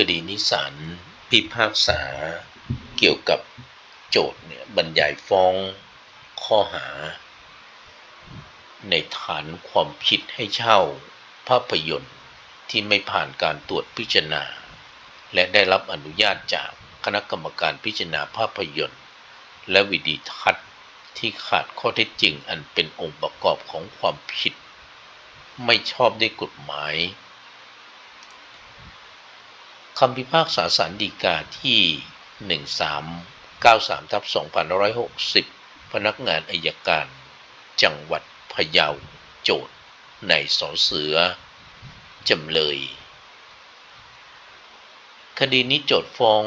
คดีนิสารพิพากษาเกี่ยวกับโจทย์เนี่ยบรรยายฟ้องข้อหา ในฐานความผิดให้เช่าภาพยนตร์ที่ไม่ผ่านการตรวจพิจารณา และได้รับอนุญาตจากคณะกรรมการพิจารณาภาพยนตร์ และวิดีทัศน์ที่ขาดข้อเท็จจริงอันเป็นองค์ประกอบของความผิด ไม่ชอบด้วยกฎหมาย คำพิพากษาสารดีกาที่ 1393ทับ2560 พนักงานอายการ จังหวัดพะเยา โจทย์ในสอเสือ จำเลย คดีนี้โจทย์ฟ้อง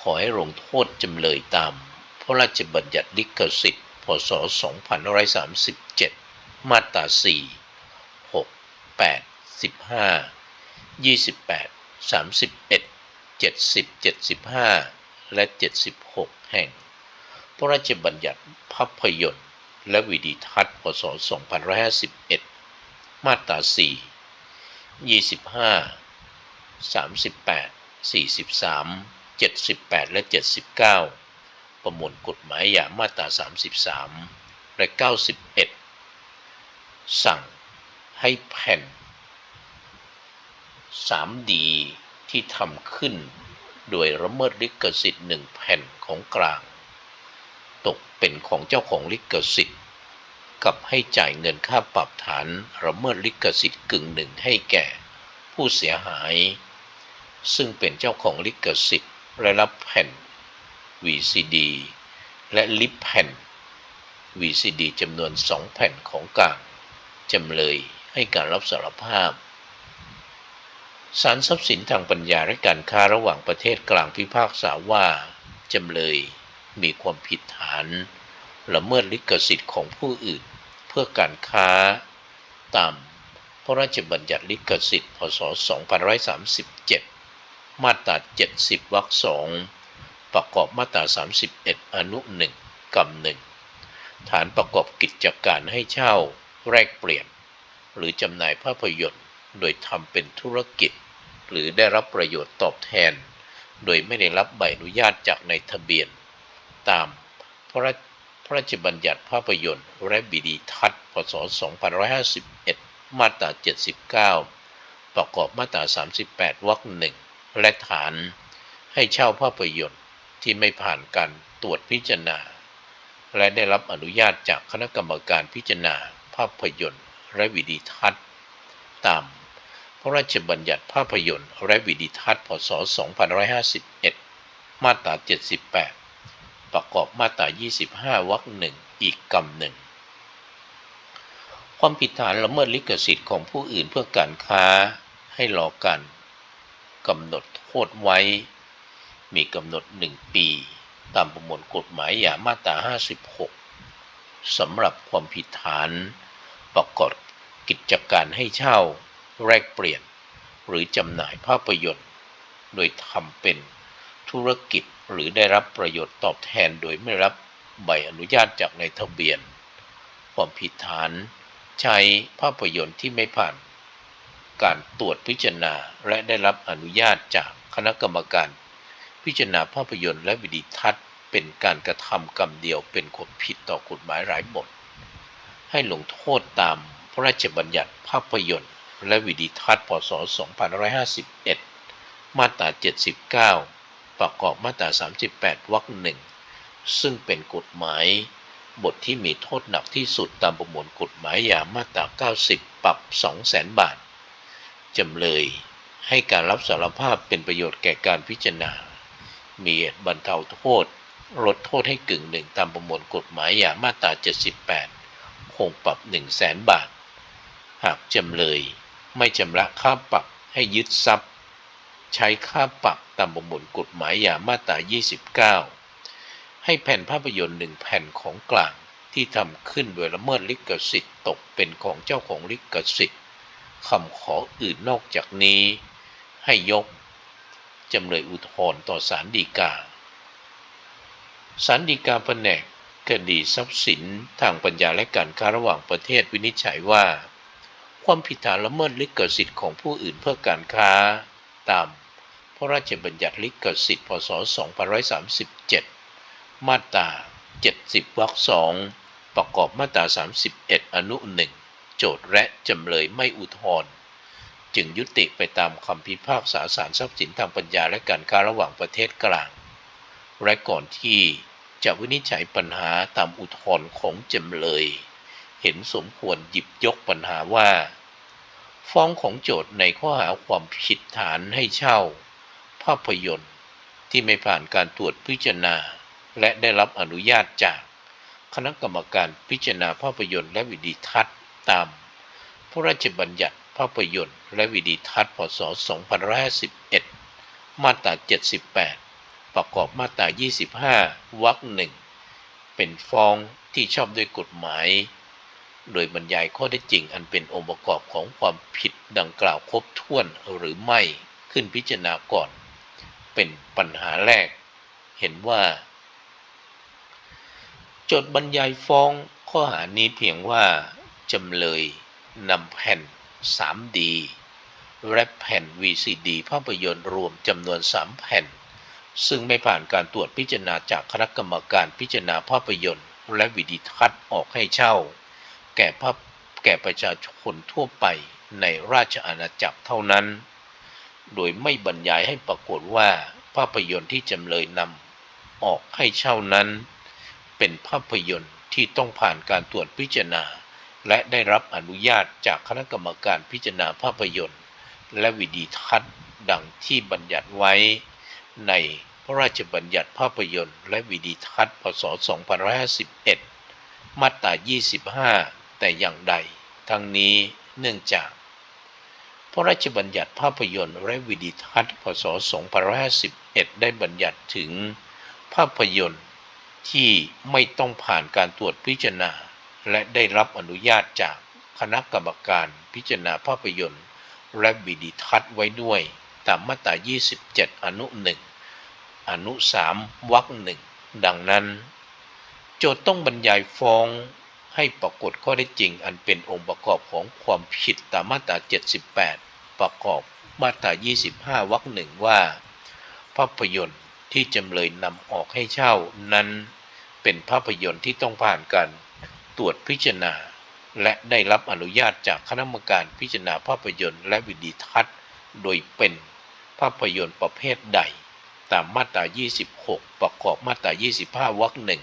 ขอให้ลงโทษจำเลยตาม พระราชบัญญัติลิขสิทธิ์ พศ 2537 มาตรา 4 6 8 15 28 31 70 75 และ 76 แห่ง พระราชบัญญัติภาพยนตร์ และวิดีทัศน์พศ2551 มาตรา 4 25 38 43 78 และ 79 ประมวลกฎหมายยามาตรา 33 และ 91 สั่งให้แผ่น 3D ที่ทำขึ้น โดยละเมิดลิขสิทธิ์หนึ่งแผ่นของกลาง ตกเป็นของเจ้าของลิขสิทธิ์ กับให้จ่ายเงินค่าปรับฐานละเมิดลิขสิทธิ์กึ่งหนึ่งให้แก่ ผู้เสียหาย ซึ่งเป็นเจ้าของลิขสิทธิ์และรับแผ่น VCD และลิปแผ่น VCD จำนวนสองแผ่นของกลางจำเลยให้การรับสารภาพ ศาลทรัพย์สินทางปัญญาและการค้าระหว่างประเทศกลางพิพากษาว่า จำเลยมีความผิดฐานละเมิดลิขสิทธิ์ของผู้อื่น เพื่อการค้าตามพระราชบัญญัติลิขสิทธิ์พศ 2537 มาตรา 70 วรรคสองประกอบมาตรา 31 อนุหนึ่งกำหนึ่งฐานประกอบกิจการให้เช่า แลกเปลี่ยน หรือจำหน่ายภาพยนตร์ โดยทำเป็นธุรกิจ หรือได้รับประโยชน์ตอบแทน โดยไม่ได้รับใบอนุญาตจากในทะเบียน ตามพระราชพระราชบัญญัติภาพยนตร์และวิดีทัศน์พศ 2551 มาตรา 79 ประกอบมาตรา 38 วรรคหนึ่งและฐาน ให้เช่าภาพยนตร์ที่ไม่ผ่านการตรวจพิจารณา และได้รับอนุญาตจากคณะกรรมการพิจารณาภาพยนตร์และวิดีทัศน์ ตาม ระราชบัญญัติภาพยนตร์ และวิดีทัศน์พศ 2551 มาตรา 78 ประกอบมาตรา 25 วรรคหนึ่งอีกกำหนึ่ง ความผิดฐานละเมิดลิขสิทธิ์ของผู้อื่นเพื่อการค้าให้รอการกำหนดโทษไว้ มีกำหนด 1 ปี ตามประมวลกฎหมายยามาตรา 56 สำหรับความผิดฐานประกอบกิจการให้เช่า แลกเปลี่ยน หรือจำหน่ายภาพยนตร์ โดยทำเป็นธุรกิจหรือได้รับประโยชน์ตอบแทนโดยไม่รับใบอนุญาตจากในทะเบียน ความผิดฐาน ใช้ภาพยนตร์ที่ไม่ผ่าน การตรวจพิจารณาและได้รับอนุญาตจากคณะกรรมการ พิจารณาภาพยนตร์และวิดีทัศน์ เป็นการกระทำกรรมเดียวเป็นความผิดต่อกฎหมายหลายบท ให้ลงโทษตามพระราชบัญญัติภาพยนตร์ และวิดีทัศน์พศ 2551 มาตรา 79 ประกอบมาตรา 38 วรรคหนึ่ง ซึ่งเป็นกฎหมายบทที่มีโทษหนักที่สุดตามประมวลกฎหมายยามาตรา 90 ปรับ 200,000 บาท จำเลยให้การรับสารภาพเป็นประโยชน์แก่การพิจารณา มีเหตุบรรเทาโทษ ลดโทษให้กึ่งหนึ่งตามประมวลกฎหมายยามาตรา 78 คงปรับ 100,000บาท หากจำเลย ไม่ชำระค่าปรับให้ยึดทรัพย์ ใช้ค่าปรับตามประมวลกฎหมายยามาตรา 29 ให้แผ่นภาพยนตร์หนึ่งแผ่นของกลางที่ทำขึ้นโดยละเมิดลิขสิทธิ์ตกเป็นของเจ้าของลิขสิทธิ์คำขออื่นนอกจากนี้ ให้ยกจำเลยอุทธรณ์ต่อศาลฎีกาศาลฎีกาแผนกคดีทรัพย์สินทางปัญญาและการค้าระหว่างประเทศวินิจฉัยว่า ความผิดฐานละเมิดลิขสิทธิ์ของผู้อื่นเพื่อการค้า ตาม พระราชบัญญัติลิขสิทธิ์ พศ 2537 มาตรา 70 วรรคสองประกอบมาตรา 31 อนุหนึ่งโจทย์และจำเลยไม่อุทธรณ์จึงยุติไปตามคำพิพากษาศาลทรัพย์สินทางปัญญาและการค้าระหว่างประเทศกลาง และก่อนที่จะวินิจฉัยปัญหาตามอุทธรณ์ของจำเลย เห็นสมควรหยิบยกปัญหาว่า ฟ้องของโจทย์ในข้อหาความผิดฐานให้เช่า ภาพยนตร์ที่ไม่ผ่านการตรวจพิจารณา และได้รับอนุญาตจากคณะกรรมการพิจารณาภาพยนตร์และวิดีทัศน์ตาม พระราชบัญญัติภาพยนตร์และวิดีทัศน์พศ 2511 มาตรา 78 ประกอบมาตรา 25 วรรคหนึ่ง เป็นฟ้องที่ชอบด้วยกฎหมาย โดยบรรยายข้อได้จริงอันเป็นองค์ประกอบของความผิดดังกล่าวครบถ้วนหรือไม่ขึ้นพิจารณาก่อน เป็นปัญหาแรก เห็นว่าจดบรรยายฟ้องข้อหานี้เพียงว่าจำเลยนำแผ่น 3D และแผ่น VCD ภาพยนตร์รวมจำนวน 3 แผ่น ซึ่งไม่ผ่านการตรวจพิจารณาจากคณะกรรมการพิจารณาภาพยนตร์ และวิดีทัศน์ออกให้เช่า แก่ภาพแก่ประชาชนทั่วไปในราชอาณาจักรเท่านั้น โดยไม่บรรยายให้ปรากฏว่าภาพยนตร์ที่จำเลยนำออกให้เช่านั้น เป็นภาพยนตร์ที่ต้องผ่านการตรวจพิจารณา และได้รับอนุญาตจากคณะกรรมการพิจารณาภาพยนตร์ และวิดีทัศน์ดังที่บัญญัติไว้ ในพระราชบัญญัติภาพยนตร์ และวิดีทัศน์พศ 2511มาตรา 25 แต่อย่างใด ทั้งนี้เนื่องจาก พระราชบัญญัติภาพยนตร์และวิดีทัศน์พศ 2511 ได้บัญญัติถึงภาพยนตร์ที่ไม่ต้องผ่านการตรวจพิจารณา และได้รับอนุญาตจากคณะกรรมการพิจารณาภาพยนตร์ และวิดีทัศน์ไว้ด้วย ตามมาตรา 27 อนุ1อนุ3วรรคหนึ่งดังนั้น โจทย์ต้องบรรยายฟ้อง ให้ปรากฏข้อได้จริงอันเป็นองค์ประกอบของความผิดตามมาตรา 78 ประกอบมาตรา 25 วรรคหนึ่งว่า ภาพยนตร์ที่จำเลยนำออกให้เช่านั้นเป็นภาพยนตร์ที่ต้องผ่านการตรวจพิจารณา และได้รับอนุญาตจากคณะกรรมการพิจารณาภาพยนตร์และวิดีทัศน์ โดยเป็นภาพยนตร์ประเภทใด ตามมาตรา 26 ประกอบมาตรา 25 วรรคหนึ่ง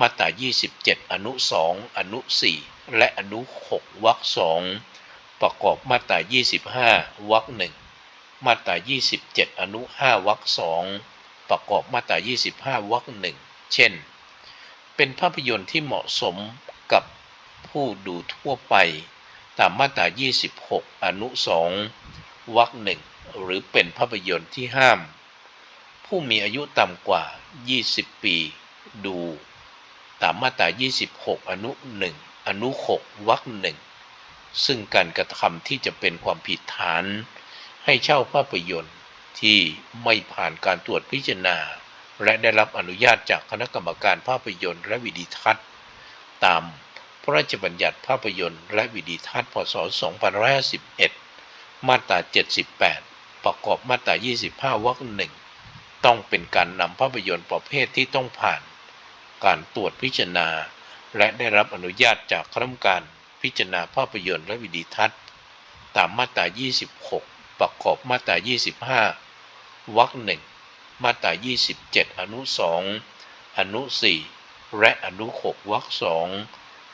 มาตรา 27 อนุ 2 อนุ 4 และอนุ 6 วรรคสองประกอบมาตรา 25 วรรคหนึ่งมาตรา 27 อนุ 5 วรรคสองประกอบมาตรา 25 วรรคหนึ่งเช่น เป็นภาพยนตร์ที่เหมาะสมกับผู้ดูทั่วไป ตามมาตรา 26 อนุ 2 วรรคหนึ่งหรือเป็นภาพยนตร์ที่ห้าม ผู้มีอายุต่ำกว่า 20 ปีดู ตามมาตรา 26 อนุ 1 อนุ 6 วรรคหนึ่งซึ่งการกระทำที่จะเป็นความผิดฐาน ให้เช่าภาพยนตร์ที่ไม่ผ่านการตรวจพิจารณา และได้รับอนุญาตจากคณะกรรมการภาพยนตร์และวิดีทัศน์ ตามพระราชบัญญัติภาพยนตร์และวิดีทัศน์ พศ 2511 มาตรา 78 ประกอบมาตรา 25 วรรคหนึ่งต้องเป็นการนำภาพยนตร์ประเภทที่ต้องผ่าน การตรวจพิจารณา และได้รับอนุญาตจากคณะกรรมการพิจารณาภาพยนตร์และวิดีทัศน์ ตามมาตรา 26 ประกอบมาตรา 25 วรรคหนึ่งมาตรา 27 อนุ 2 อนุ 4 และอนุ 6 วรรคสอง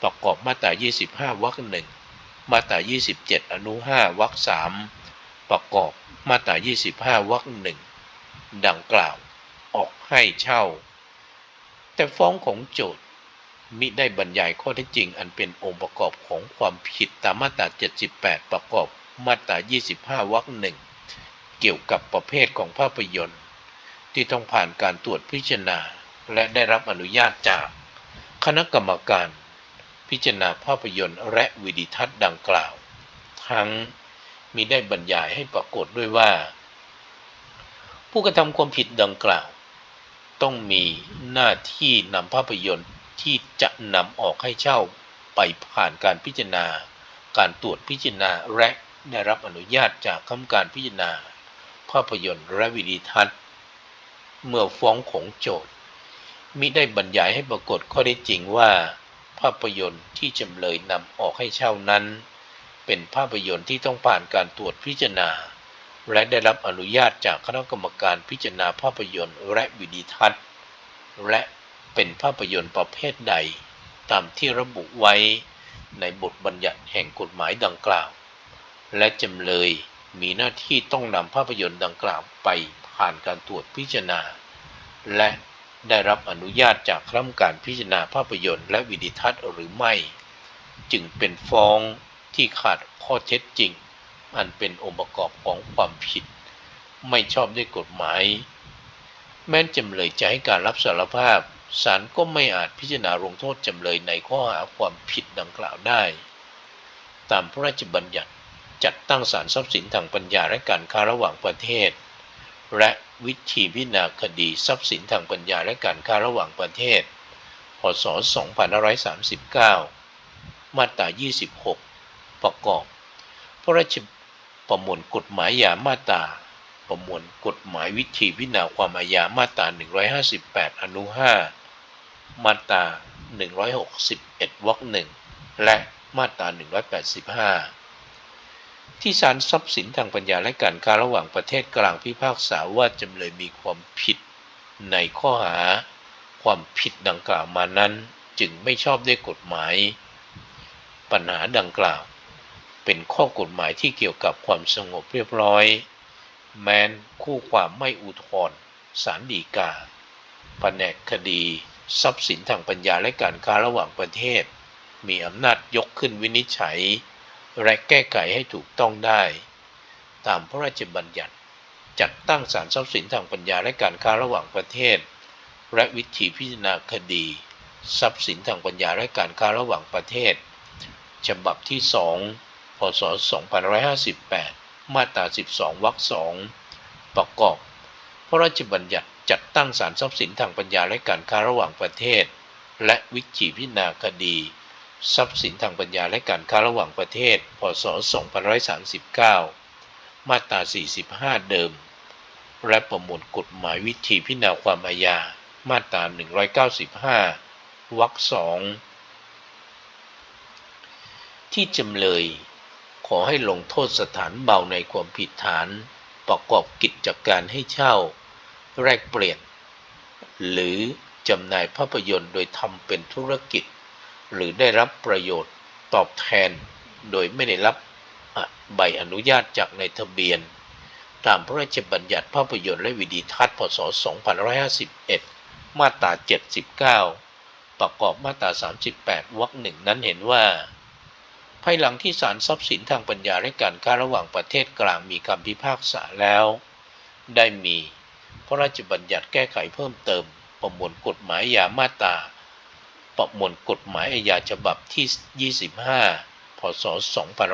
ประกอบมาตรา 25 วรรคหนึ่งมาตรา 27 อนุ 5 วรรคสามประกอบมาตรา 25 วรรคหนึ่งดังกล่าวออกให้เช่า แต่ฟ้องของโจทย์มิได้บรรยายข้อเท็จจริงอันเป็นองค์ประกอบของความผิดตามมาตรา 78 ประกอบมาตรา 25 วรรคหนึ่งเกี่ยวกับประเภทของภาพยนตร์ ที่ต้องผ่านการตรวจพิจารณา และได้รับอนุญาตจาก คณะกรรมการ พิจารณาภาพยนตร์และวิดีทัศน์ดังกล่าว ทั้งมีได้บรรยายให้ปรากฏด้วยว่า ผู้กระทำความผิดดังกล่าว ต้องมีหน้าที่นำภาพยนตร์ที่จะนำออกให้เช่าไปผ่านการพิจารณา การตรวจพิจารณาและได้รับอนุญาตจากคณะกรรมการพิจารณา ภาพยนตร์และวิดีทัศน์ เมื่อฟ้องของโจทย์มิได้บรรยายให้ปรากฏข้อได้จริงว่า ภาพยนตร์ที่จำเลยนำออกให้เช่านั้น เป็นภาพยนตร์ที่ต้องผ่านการตรวจพิจารณา และได้รับอนุญาตจากคณะกรรมการพิจารณาภาพยนตร์และวิดีทัศน์ และเป็นภาพยนตร์ประเภทใด ตามที่ระบุไว้ในบทบัญญัติแห่งกฎหมายดังกล่าว และจำเลยมีหน้าที่ต้องนำภาพยนตร์ดังกล่าวไปผ่านการตรวจพิจารณา และได้รับอนุญาตจากคณะกรรมการพิจารณาภาพยนตร์และวิดีทัศน์หรือไม่ จึงเป็นฟ้องที่ขาดข้อเท็จจริง อันเป็นองค์ประกอบของความผิด ไม่ชอบด้วยกฎหมาย แม้จำเลยจะให้การรับสารภาพศาลก็ไม่อาจพิจารณาลงโทษจำเลยในข้อหาความผิดดังกล่าวได้ ตามพระราชบัญญัติจัดตั้งศาลทรัพย์สินทางปัญญาและการค้าระหว่างประเทศ และวิธีพิจารณาคดีทรัพย์สินทางปัญญาและการค้าระหว่างประเทศ พศ 2539 มาตรา 26 ประกอบ พระราช ประมวลกฎหมายยามาตราประมวลกฎหมายวิธีพิจารณาความอาญามาตรา 158 อนุ 5 มาตรา 161 วรรคหนึ่งและมาตรา 185 ที่ศาลทรัพย์สินทางปัญญาและการค้าระหว่างประเทศกลางพิพากษาว่าจำเลยมีความผิดในข้อหา ความผิดดังกล่าวมานั้นจึงไม่ชอบด้วยกฎหมาย ปัญหาดังกล่าว เป็นข้อกฎหมายที่เกี่ยวกับความสงบเรียบร้อย แม้นคู่ความไม่อุทธรณ์ศาลฎีกาแผนกคดี ทรัพย์สินทางปัญญาและการค้าระหว่างประเทศ มีอำนาจยกขึ้นวินิจฉัย และแก้ไขให้ถูกต้องได้ ตามพระราชบัญญัติจัดตั้งศาลทรัพย์สินทางปัญญาและการค้าระหว่างประเทศ และวิธีพิจารณาคดี ทรัพย์สินทางปัญญาและการค้าระหว่างประเทศฉบับที่2พ ศ 2558 มาตรา 12 วรรคสองประกอบ พระราชบัญญัติจัดตั้งศาลทรัพย์สินทางปัญญาและการค้าระหว่างประเทศ และวิธีพิจารณาคดี ทรัพย์สินทางปัญญาและการค้าระหว่างประเทศ พศ 2539 มาตรา 45 เดิม และประมวลกฎหมายวิธีพิจารณาความอาญา มาตรา 195 วรรคสองที่จำเลย อให้ลงโทษสถานเบาในความผิดฐาน ประกอบกิจจการให้เช่า แลกเปลี่ยน หรือจำหน่ายภาพยนตร์โดยทำเป็นธุรกิจ หรือได้รับประโยชน์ตอบแทน โดยไม่ได้รับใบอนุญาตจากในทะเบียน ตามพระราชบัญญัติภาพยนตร์และวิดีทัศน์พศ 2551 มาตรา 79 ประกอบมาตรา 38 วรรคหนึ่งนั้นเห็นว่า ภายหลังที่ศาลทรัพย์สินทางปัญญาและการค้าระหว่างประเทศกลางมีคำพิพากษาแล้ว ได้มี พระราชบัญญัติแก้ไขเพิ่มเติม ประมวลกฎหมายยามาตราประมวลกฎหมายอาญาฉบับที่ 25 พศ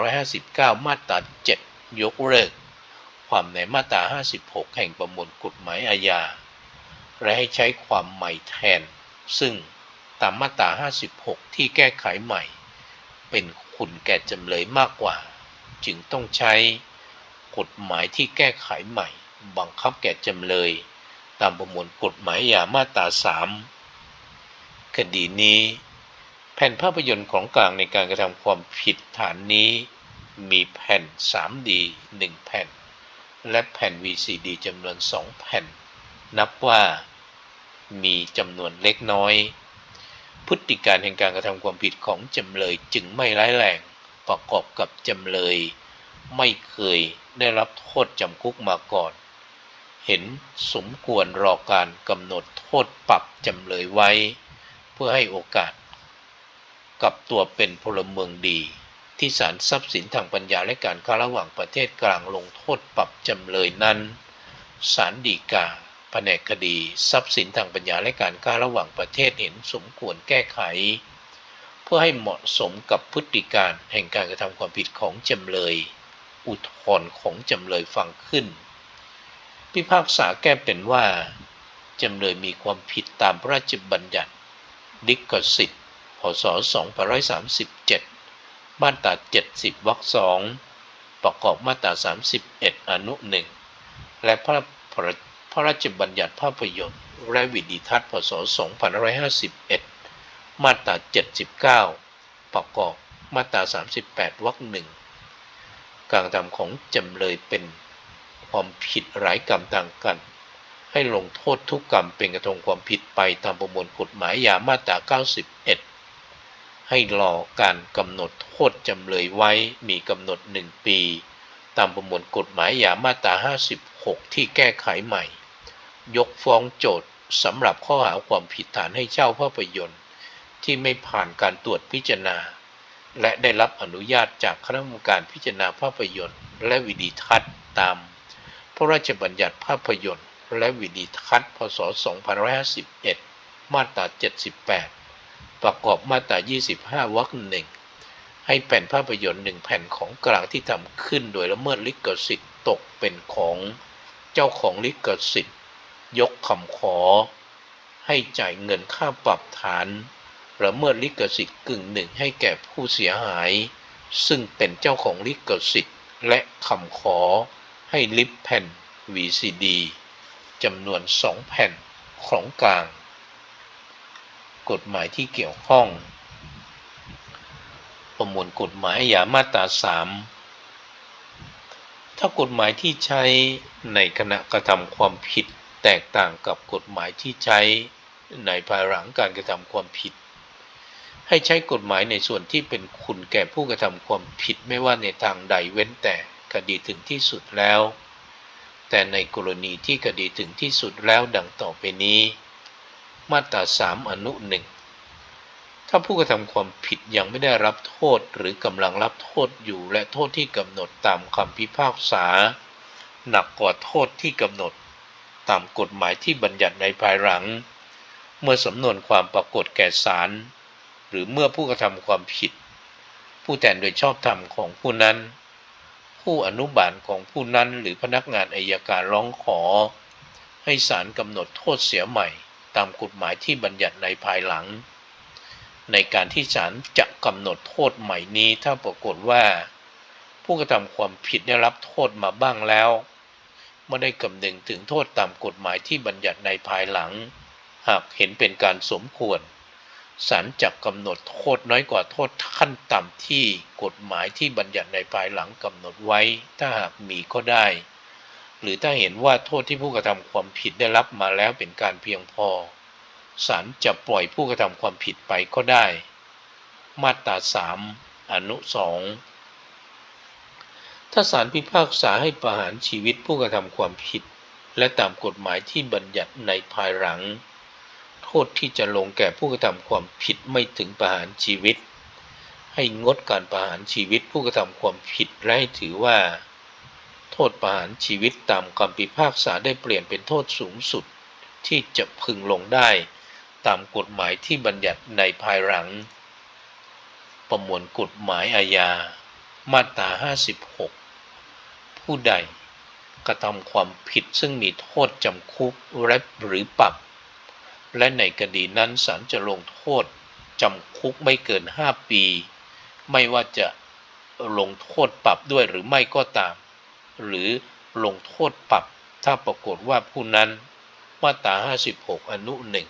2559 มาตรา 7 ยกเลิก ความในมาตรา 56 แห่งประมวลกฎหมายอาญา และให้ใช้ความใหม่แทน ซึ่งตามมาตรา 56 ที่แก้ไขใหม่ เป็น คุณแก่จำเลยมากกว่า จึงต้องใช้กฎหมายที่แก้ไขใหม่ บังคับแก่จำเลย ตามประมวลกฎหมายอาญามาตรา3คดีนี้ แผ่นภาพยนตร์ของกลางในการกระทำความผิดฐานนี้ มีแผ่น 3D 1 แผ่น และแผ่น VCD จำนวน 2 แผ่น นับว่ามีจำนวนเล็กน้อย พฤติการแห่งการกระทำความผิดของจำเลยจึงไม่ร้ายแรงประกอบกับจำเลย ไม่เคยได้รับโทษจำคุกมาก่อน เห็นสมควรรอการกำหนดโทษปรับจำเลยไว้ เพื่อให้โอกาส กับตัวเป็นพลเมืองดี ที่ศาลทรัพย์สินทางปัญญาและการค้าระหว่างประเทศกลางลงโทษปรับจำเลยนั้นศาลฎีกา นกคดี ทรัพย์สินทางปัญญาและการค้าระหว่างประเทศเห็นสมควรแก้ไข เพื่อให้เหมาะสมกับพฤติการแห่งการกระทำความผิดของจำเลย อุทธรณ์ของจำเลยฟังขึ้น พิพากษาแก้เป็นว่า จำเลยมีความผิดตามพระราชบัญญัติ ดิกสิทธิ์พศ2537มาตรา70วรรคสองประกอบมาตรา31 อนุหนึ่งและพระพระ ระราชบัญญัติภาพยนตร์ และวิดีทัศน์พศ 2551 มาตรา 79 ประกอบมาตรา 38 วรรคหนึ่งการทำของจำเลยเป็นความผิดหลายกรรมต่างกัน ให้ลงโทษทุกกรรมเป็นกระทงความผิดไปตามประมวลกฎหมายยามาตรา 91 ให้รอการกำหนดโทษจำเลยไว้มีกำหนด 1 ปี ตามประมวลกฎหมายยามาตรา 56 ที่แก้ไขใหม่ ยกฟ้องโจทย์สำหรับข้อหาความผิดฐานให้เช่าภาพยนตร์ ที่ไม่ผ่านการตรวจพิจารณา และได้รับอนุญาตจากคณะกรรมการพิจารณาภาพยนตร์ และวิดีทัศน์ตาม พระราชบัญญัติภาพยนตร์ และวิดีทัศน์พศ 2551 มาตรา 78 ประกอบมาตรา 25 วรรคหนึ่งให้แผ่นภาพยนตร์หนึ่งแผ่นของกลางที่ทำขึ้นโดยละเมิดลิขสิทธิ์ตกเป็นของเจ้าของลิขสิทธิ์ ยกคำขอ ให้จ่ายเงินค่าปรับฐานละเมิดลิขสิทธิ์กึ่งหนึ่งให้แก่ผู้เสียหาย ซึ่งเป็นเจ้าของลิขสิทธิ์ และคำขอให้ลิฟแผ่น VCD จำนวนสองแผ่นของกลาง กฎหมายที่เกี่ยวข้อง ประมวลกฎหมายอาญามาตราสามถ้ากฎหมายที่ใช้ในขณะกระทำความผิด แตกต่างกับกฎหมายที่ใช้ในภายหลังการกระทำความผิด ให้ใช้กฎหมายในส่วนที่เป็นคุณแก่ผู้กระทำความผิดไม่ว่าในทางใดเว้นแต่คดีถึงที่สุดแล้ว แต่ในกรณีที่คดีถึงที่สุดแล้วดังต่อไปนี้ มาตราสามอนุหนึ่งถ้าผู้กระทำความผิดยังไม่ได้รับโทษหรือกำลังรับโทษอยู่และโทษที่กำหนดตามคำพิพากษา หนักกว่าโทษที่กำหนด ตามกฎหมายที่บัญญัติในภายหลัง เมื่อสำนวนความปรากฏแก่ศาลหรือเมื่อผู้กระทำความผิด ผู้แทนโดยชอบธรรมของผู้นั้น ผู้อนุบาลของผู้นั้นหรือพนักงานอายการร้องขอ ให้ศาลกำหนดโทษเสียใหม่ ตามกฎหมายที่บัญญัติในภายหลัง ในการที่ศาลจะกำหนดโทษใหม่นี้ถ้าปรากฏว่า ผู้กระทำความผิดได้รับโทษมาบ้างแล้ว ไม่ได้กำนึงถึงโทษตามกฎหมายที่บัญญัติในภายหลัง หากเห็นเป็นการสมควรศาลจะกำหนดโทษน้อยกว่าโทษขั้นต่ำที่กฎหมายที่บัญญัติในภายหลังกำหนดไว้ ถ้าหากมีก็ได้ หรือถ้าเห็นว่าโทษที่ผู้กระทำความผิดได้รับมาแล้วเป็นการเพียงพอศาลจะปล่อยผู้กระทำความผิดไปก็ได้ มาตราสามอนุสอง ถ้าศาลพิพากษาให้ประหารชีวิตผู้กระทำความผิด และตามกฎหมายที่บัญญัติในภายหลัง โทษที่จะลงแก่ผู้กระทำความผิดไม่ถึงประหารชีวิต ให้งดการประหารชีวิตผู้กระทำความผิดและให้ถือว่า โทษประหารชีวิตตามคำพิพากษาได้เปลี่ยนเป็นโทษสูงสุด ที่จะพึงลงได้ ตามกฎหมายที่บัญญัติในภายหลัง ประมวลกฎหมายอาญา มาตรา56 ผู้ใดกระทำความผิดซึ่งมีโทษจำคุกและหรือปรับ และในคดีนั้นศาลจะลงโทษจำคุกไม่เกิน 5 ปี ไม่ว่าจะลงโทษปรับด้วยหรือไม่ก็ตาม หรือลงโทษปรับ ถ้าปรากฏว่าผู้นั้นมาตรา56 อนุหนึ่ง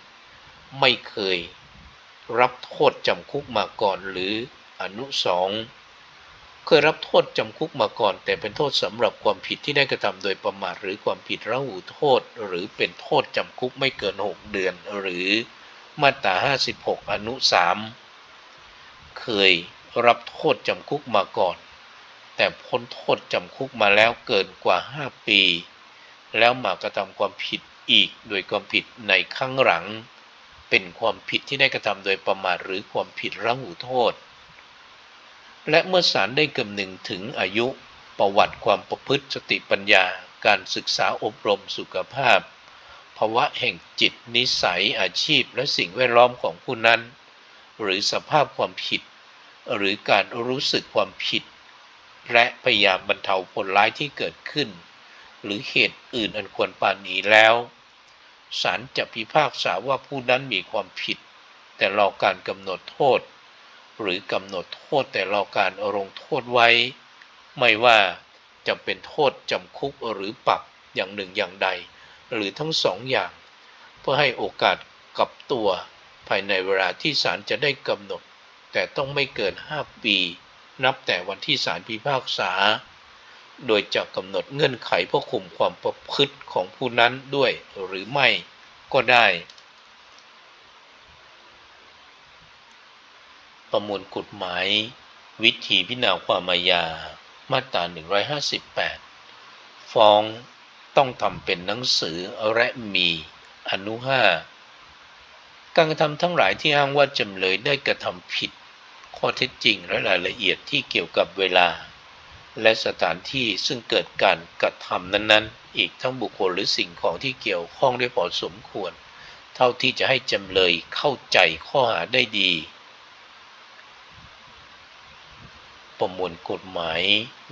ไม่เคยรับโทษจำคุกมาก่อนหรืออนุสอง เคยรับโทษจำคุกมาก่อน แต่เป็นโทษสำหรับความผิดที่ได้กระทำโดยประมาทหรือความผิดระหูโทษ หรือเป็นโทษจำคุกไม่เกิน 6 เดือน หรือมาตรา 56 อนุ 3 เคยรับโทษจำคุกมาก่อน แต่พ้นโทษจำคุกมาแล้วเกินกว่า 5 ปี แล้วมากระทำความผิดอีกโดยความผิดในครั้งหลัง เป็นความผิดที่ได้กระทำโดยประมาทหรือความผิดระหูโทษ และเมื่อศาลได้กำหนึงถึงอายุ ประวัติความประพฤติสติปัญญา การศึกษาอบรมสุขภาพ ภาวะแห่งจิตนิสัยอาชีพและสิ่งแวดล้อมของผู้นั้น หรือสภาพความผิด หรือการรู้สึกความผิด และพยายามบรรเทาผลร้ายที่เกิดขึ้น หรือเหตุอื่นอันควรปานนี้แล้วศาลจะพิพากษาว่าผู้นั้นมีความผิด แต่รอการกำหนดโทษ หรือกำหนดโทษแต่รอการลงโทษไว้ ไม่ว่าจะเป็นโทษจำคุกหรือปรับอย่างหนึ่งอย่างใด หรือทั้งสองอย่าง เพื่อให้โอกาสกับตัวภายในเวลาที่ศาลจะได้กำหนด แต่ต้องไม่เกิน 5 ปี นับแต่วันที่ศาลพิพากษา โดยจะกำหนดเงื่อนไขเพื่อคุมความประพฤติของผู้นั้นด้วยหรือไม่ก็ได้ ประมวลกฎหมาย วิธีพิจารณาความอาญามาตรา 158 ฟ้องต้องทำเป็นหนังสือและมีอนุห้าการกระทำทั้งหลายที่อ้างว่าจำเลยได้กระทำผิด ข้อเท็จจริงและรายละเอียดที่เกี่ยวกับเวลา และสถานที่ซึ่งเกิดการกระทำนั้นๆ อีกทั้งบุคคลหรือสิ่งของที่เกี่ยวข้องได้พอสมควร เท่าที่จะให้จำเลยเข้าใจข้อหาได้ดี ประมวลกฎหมาย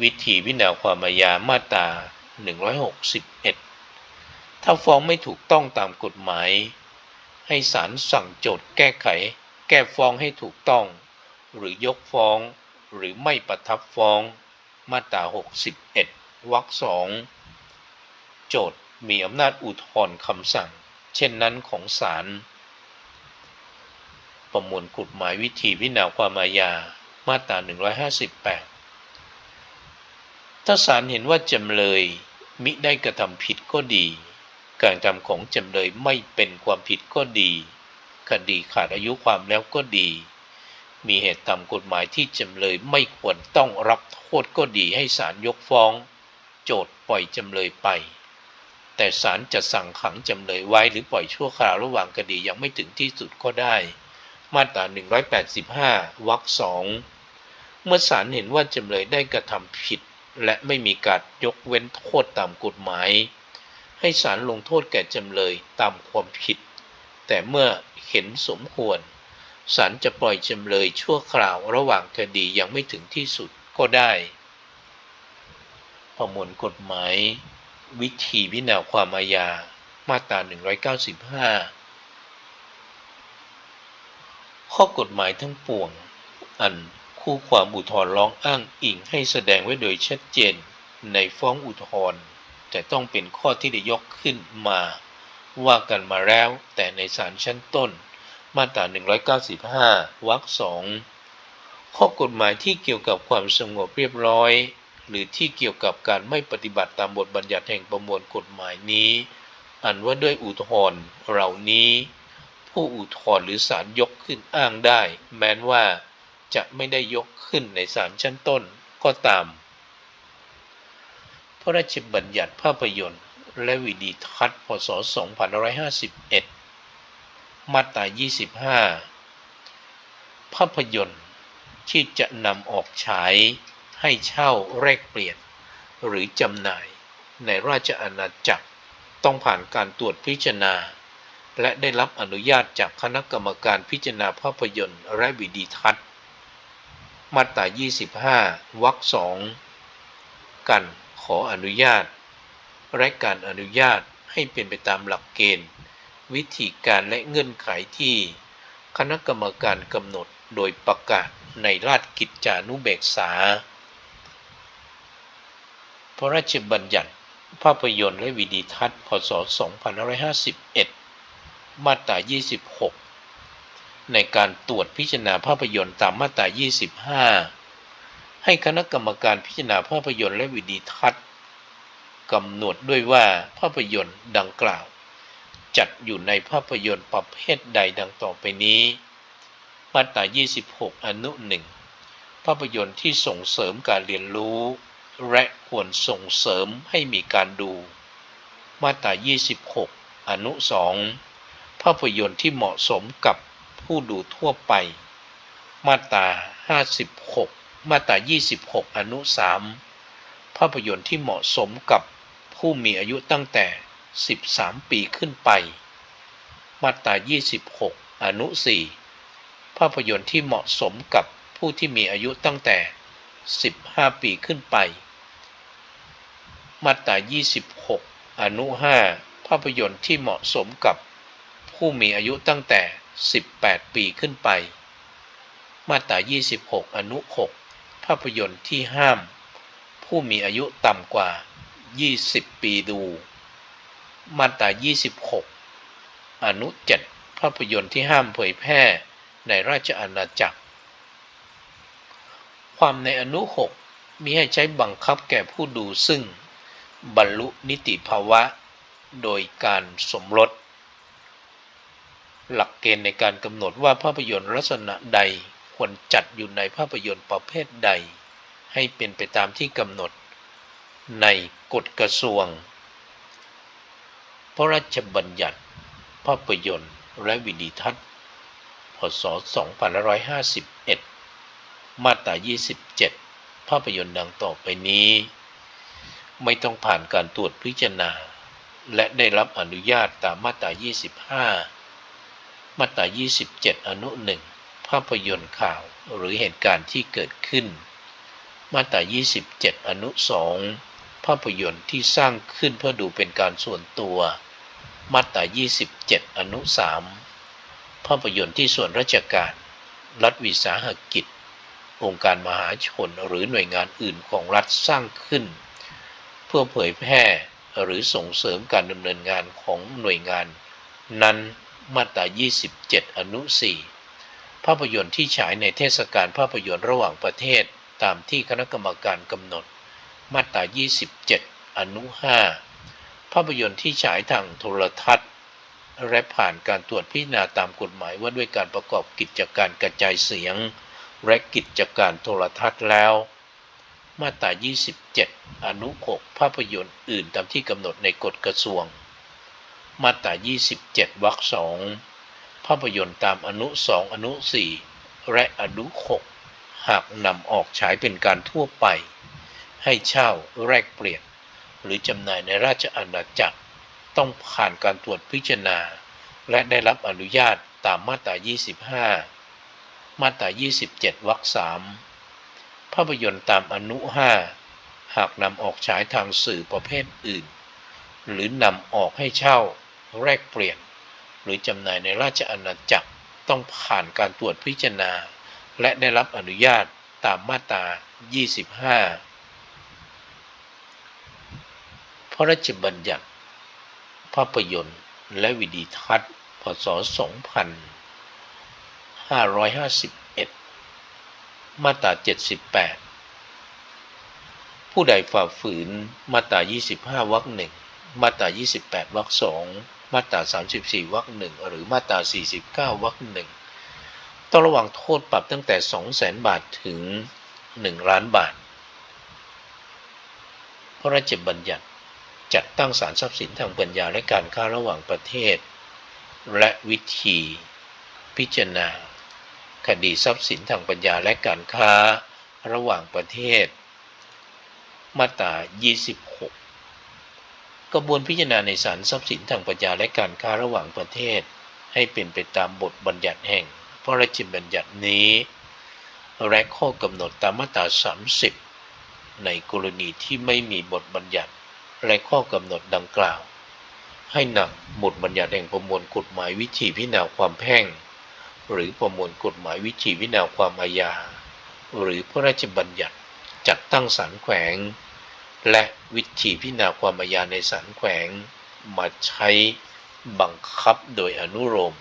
วิธีวินาความอาญามาตรา 161 ถ้าฟ้องไม่ถูกต้องตามกฎหมาย ให้ศาลสั่งโจทย์แก้ไข แก้ฟ้องให้ถูกต้อง หรือยกฟ้องหรือไม่ประทับฟ้องมาตรา 61 วรรคสองโจทย์มีอำนาจอุทธรณ์คำสั่ง เช่นนั้นของศาลประมวลกฎหมายวิธีวินาความอาญา มาตรา 158 ถ้าศาลเห็นว่าจำเลยมิได้กระทำผิดก็ดี การทำของจำเลยไม่เป็นความผิดก็ดี คดีขาดอายุความแล้วก็ดี มีเหตุตามกฎหมายที่จำเลยไม่ควรต้องรับโทษก็ดีให้ศาลยกฟ้อง โจทย์ปล่อยจำเลยไป แต่ศาลจะสั่งขังจำเลยไว้หรือปล่อยชั่วคราวระหว่างคดียังไม่ถึงที่สุดก็ได้ มาตรา 185 วรรคสอง เมื่อศาลเห็นว่าจำเลยได้กระทำผิด และไม่มีการยกเว้นโทษตามกฎหมาย ให้ศาลลงโทษแก่จำเลยตามความผิด แต่เมื่อเห็นสมควรศาลจะปล่อยจำเลยชั่วคราวระหว่างคดียังไม่ถึงที่สุดก็ได้ ประมวลกฎหมาย วิธีวินาความอาญามาตรา 195 ข้อกฎหมายทั้งปวง อัน คู่ความอุทธรณ์ร้องอ้างอิงให้แสดงไว้โดยชัดเจนในฟ้องอุทธรณ์แต่ต้องเป็นข้อที่ได้ยกขึ้นมา ว่ากันมาแล้วแต่ในศาลชั้นต้น มาตรา 195 วรรคสองข้อกฎหมายที่เกี่ยวกับความสงบเรียบร้อย หรือที่เกี่ยวกับการไม่ปฏิบัติตามบทบัญญัติแห่งประมวลกฎหมายนี้ อันว่าด้วยอุทธรณ์เหล่านี้ ผู้อุทธรณ์หรือศาลยกขึ้นอ้างได้ แม้นว่า จะไม่ได้ยกขึ้นในศาลชั้นต้นก็ตาม พระราชบัญญัติภาพยนตร์ และวิดีทัศน์พศ 2551 มาตรา 25 ภาพยนตร์ที่จะนำออกฉายให้เช่าแลกเปลี่ยน หรือจำหน่ายในราชอาณาจักรต้องผ่านการตรวจพิจารณา และได้รับอนุญาตจากคณะกรรมการพิจารณาภาพยนตร์และวิดีทัศน์ มาตรา25วรรคสองกันขออนุญาต และการอนุญาตให้เป็นไปตามหลักเกณฑ์ วิธีการและเงื่อนไขที่คณะกรรมการกำหนดโดยประกาศในราชกิจจานุเบกษา พระราชบัญญัติภาพยนตร์และวิดีทัศน์ พศ 2551 มาตรา 26 ในการตรวจพิจารณาภาพยนตร์ตามมาตรา 25 ให้คณะกรรมการพิจารณาภาพยนตร์และวิดีทัศน์กำหนดด้วยว่าภาพยนตร์ดังกล่าว จัดอยู่ในภาพยนตร์ประเภทใดดังต่อไปนี้ มาตรา 26 อนุ 1 ภาพยนตร์ที่ส่งเสริมการเรียนรู้ และควรส่งเสริมให้มีการดู มาตรา 26 อนุ 2 ภาพยนตร์ที่เหมาะสมกับ ผู้ดูทั่วไป มาตรา56 มาตรา26 อนุ 3 ภาพยนตร์ที่เหมาะสมกับผู้มีอายุตั้งแต่ 13 ปีขึ้นไป มาตรา26 อนุ 4 ภาพยนตร์ที่เหมาะสมกับผู้ที่มีอายุตั้งแต่ 15 ปีขึ้นไป มาตรา26 อนุ 5 ภาพยนตร์ที่เหมาะสมกับผู้มีอายุตั้งแต่ 18 ปีขึ้นไป มาตรา 26 อนุ 6 ภาพยนตร์ที่ห้าม ผู้มีอายุต่ำกว่า 20 ปีดู มาตรา 26 อนุ 7 ภาพยนตร์ที่ห้ามเผยแพร่ในราชอาณาจักร ความในอนุ 6 มีให้ใช้บังคับแก่ผู้ดูซึ่ง บรรลุนิติภาวะ โดยการสมรส หลักเกณฑ์ในการกำหนดว่าภาพยนตร์ลักษณะใดควรจัดอยู่ในภาพยนตร์ประเภทใด ให้เป็นไปตามที่กำหนด ในกฎกระทรวง พระราชบัญญัติ ภาพยนตร์และวิดีทัศน์ พศ 2551 มาตรา 27 ภาพยนตร์ดังต่อไปนี้ ไม่ต้องผ่านการตรวจพิจารณา และได้รับอนุญาตตามมาตรา 25 มาตรา 27 อนุ 1 ภาพยนตร์ข่าวหรือเหตุการณ์ที่เกิดขึ้น มาตรา 27 อนุ 2 ภาพยนตร์ที่สร้างขึ้นเพื่อดูเป็นการส่วนตัว มาตรา 27 อนุ 3 ภาพยนตร์ที่ส่วนราชการ รัฐวิสาหกิจ องค์การมหาชนหรือหน่วยงานอื่นของรัฐสร้างขึ้น เพื่อเผยแพร่หรือส่งเสริมการดำเนินงานของหน่วยงาน นั้น มาตรา 27 อนุ 4 ภาพยนตร์ที่ฉายในเทศกาลภาพยนตร์ระหว่างประเทศตามที่คณะกรรมการกำหนด มาตรา 27 อนุ 5 ภาพยนตร์ที่ฉายทางโทรทัศน์ และผ่านการตรวจพิจารณาตามกฎหมายว่าด้วยการประกอบกิจการกระจายเสียง และกิจการโทรทัศน์แล้ว มาตรา 27 อนุ 6 ภาพยนตร์อื่นตามที่กำหนดในกฎกระทรวง มาตรา27วรรคสองภาพยนตร์ตามอนุ2องอนุ4และอนุ6หากนำออกฉายเป็นการทั่วไป ให้เช่าแลกเปลี่ยน หรือจำหน่ายในราชอาณาจักร ต้องผ่านการตรวจพิจารณา และได้รับอนุญาตตามมาตรา 25 มาตรา 27วรรคสามภาพยนตร์ตามอนุ 5 หากนำออกฉายทางสื่อประเภทอื่น หรือนำออกให้เช่า แลกเปลี่ยน หรือจำหน่ายในราชอาณาจักรต้องผ่านการตรวจพิจารณา และได้รับอนุญาตตามมาตรา 25 พระราชบัญญัติ ภาพยนตร์ และวิดีทัศน์ พศ 2551 มาตรา 78 ผู้ใดฝ่าฝืนมาตรา 25 วรรคหนึ่ง มาตรา 28 วรรคสองมาตรา 34 วรรคหนึ่งหรือมาตรา 49 วรรคหนึ่งต้องระวังโทษปรับตั้งแต่ 200,000 บาทถึง 1 ล้านบาท พระราชบัญญัติจัดตั้งศาลทรัพย์สินทางปัญญาและการค้าระหว่างประเทศ และวิธีพิจารณา คดีทรัพย์สินทางปัญญาและการค้าระหว่างประเทศ มาตรา 26 กระบวนพิจารณาในศาลทรัพย์สินทางปัญญาและการค้าระหว่างประเทศ ให้เป็นไปตามบทบัญญัติแห่ง พระราชบัญญัตินี้และข้อกำหนดตามมาตรา 30 ในกรณีที่ไม่มีบทบัญญัติ และข้อกำหนดดังกล่าว ให้นำบทบัญญัติแห่งประมวลกฎหมายวิธีพิจารณาความแพ่ง หรือประมวลกฎหมายวิธีพิจารณาความอาญา หรือพระราชบัญญัติจัดตั้งศาลแขวง และวิธีพิจารณาความอาญาในศาลแขวง มาใช้บังคับโดยอนุโลม